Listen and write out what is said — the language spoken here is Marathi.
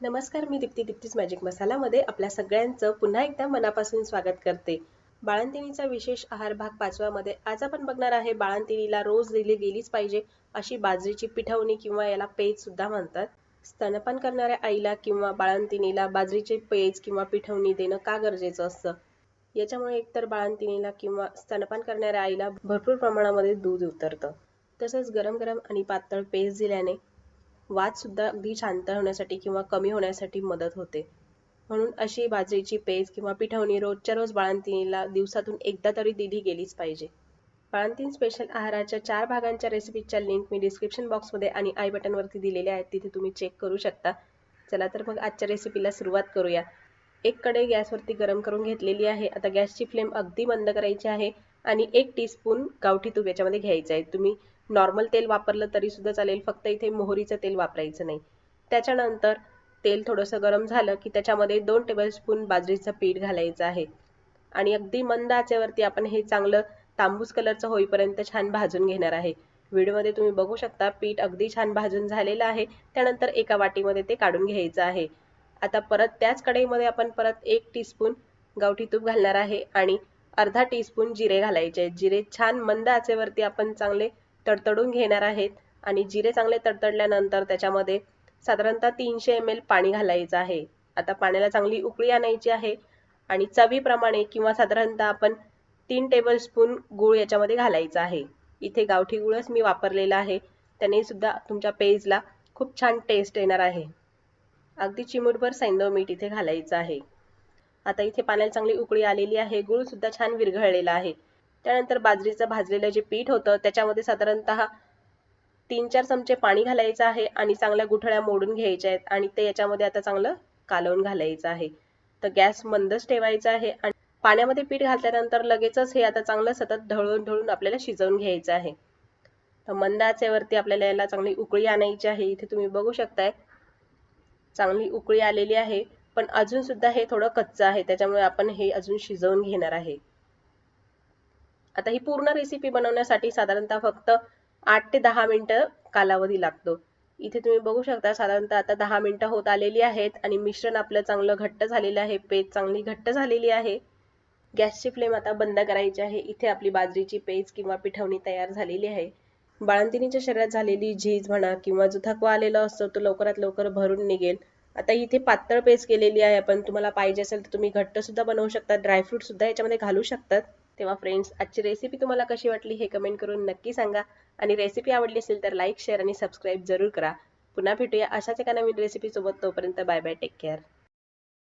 नमस्कार मी दीप्ती दीप्तीज मॅजिक मसालामध्ये आपल्या सगळ्यांचं पुन्हा एकदा मनापासून स्वागत करते. बाळंतिणीचा विशेष आहार भाग पाचव्यामध्ये आज आपण बघणार आहे बाळंतिणीला रोज दिली गेलीच पाहिजे अशी बाजरीची पिठवणी किंवा याला पेज सुद्धा म्हणतात. स्तनपान करणाऱ्या आईला किंवा बाळंतिणीला बाजरीचे पेज किंवा पिठवणी देणं का गरजेचं असतं? याच्यामुळे एकतर बाळंतिणीला किंवा स्तनपान करणाऱ्या आईला भरपूर प्रमाणामध्ये दूध उतरतं. तसंच गरम गरम आणि पातळ पेज दिल्याने वादसुद्धा अगदी शांत होण्यासाठी किंवा कमी होण्यासाठी मदत होते. म्हणून अशी बाजरीची पेज किंवा पिठवणी रोजच्या रोज बाळंतिणीला दिवसातून एकदा तरी दिली गेलीच पाहिजे. बाळंतीन स्पेशल आहाराच्या चार भागांच्या रेसिपीच्या लिंक मी डिस्क्रिप्शन बॉक्समध्ये आणि आय बटनवरती दिलेल्या आहेत. तिथे तुम्ही चेक करू शकता. चला तर मग आजच्या रेसिपीला सुरुवात करूया. एक कढई गॅसवरती गरम करून घेतलेली आहे. आता गॅसची फ्लेम अगदी बंद करायची आहे. आणि एक टीस्पून गावठी तूप याच्यामध्ये घ्यायचं आहे. तुम्ही नॉर्मल तेल वापरलं तरी सुद्धा चालेल. फक्त इथे मोहरीचं तेल वापरायचं नाही. त्याच्यानंतर तेल थोडंसं गरम झालं की त्याच्यामध्ये दोन टेबलस्पून बाजरीचं पीठ घालायचं आहे. आणि अगदी मंद आचेवरती आपण हे चांगलं तांबूस कलरचं होईपर्यंत छान भाजून घेणार आहे. व्हिडिओमध्ये तुम्ही बघू शकता पीठ अगदी छान भाजून झालेलं आहे. त्यानंतर एका वाटीमध्ये ते काढून घ्यायचं आहे. आता परत त्याच कढईमध्ये आपण परत एक टीस्पून गावठी तूप घालणार आहे आणि अर्धा टीस्पून जिरे घालायचे जिरे छान मंद आचेवरती आपण चांगले तडतडून घेणार आहेत आणि जिरे चांगले तडतडल्यानंतर त्याच्यामध्ये साधारणतः तीनशे एम एल पाणी घालायचं आहे. आता पाण्याला चांगली उकळी आणायची आहे आणि चवीप्रमाणे किंवा साधारणतः आपण तीन टेबलस्पून गूळ याच्यामध्ये घालायचा आहे. इथे गावठी गुळच मी वापरलेला आहे. त्याने सुद्धा तुमच्या पेजला खूप छान टेस्ट येणार आहे. अगदी चिमूटभर सैंदव मीठ इथे घालायचं आहे. आता इथे पाण्याला चांगली उकळी आलेली आहे. गुळ सुद्धा छान विरघळलेला आहे. त्यानंतर बाजरीचं भाजलेलं जे पीठ होतं त्याच्यामध्ये साधारणतः तीन चार चमचे पाणी घालायचं आहे आणि चांगल्या गुठळ्या मोडून घ्यायच्या आहेत आणि ते याच्यामध्ये आता चांगलं कालवून घालायचं आहे. तर गॅस मंदच ठेवायचा आहे आणि पाण्यामध्ये पीठ घातल्यानंतर लगेचच हे आता चांगलं सतत ढळून ढळून आपल्याला शिजवून घ्यायचं आहे. तर मंद आचेवरती आपल्याला याला चांगली उकळी आणायची आहे. इथे तुम्ही बघू शकताय. चांगली उकळी आलेली आहे. पण अजून सुद्धा हे थोडं कच्चं आहे. त्याच्यामुळे आपण हे अजून शिजवून घेणार आहे. आता ही पूर्ण रेसिपी बनवण्यासाठी साधारणतः फक्त आठ ते दहा मिनटं कालावधी लागतो. इथे तुम्ही बघू शकता साधारणतः आता दहा मिनटं होत आलेली आहेत आणि मिश्रण आपलं चांगलं घट्ट झालेलं आहे पेज चांगली घट्ट झालेली आहे. गॅसची फ्लेम आता बंद करायची आहे. इथे आपली बाजरीची पेज किंवा पिठवणी तयार झालेली आहे. बाळंतिणीच्या शरीरात झालेली झीज म्हणा किंवा जो थकवा आलेला असतो तो लवकरात लवकर भरून निघेल. आता इथे पातळ पेस्ट केलेली आहे. पण तुम्हाला पाहिजे असेल तर तुम्ही घट्ट सुद्धा बनवू शकता ड्रायफ्रूट सुद्धा याच्यामध्ये घालू शकतात. तेव्हा फ्रेंड्स आजची रेसिपी तुम्हाला कशी वाटली हे कमेंट करून नक्की सांगा. आणि रेसिपी आवडली असेल तर लाईक शेअर आणि सबस्क्राईब जरूर करा. पुन्हा भेटूया अशाच एका नवीन रेसिपी सोबत. तोपर्यंत बाय बाय टेक केअर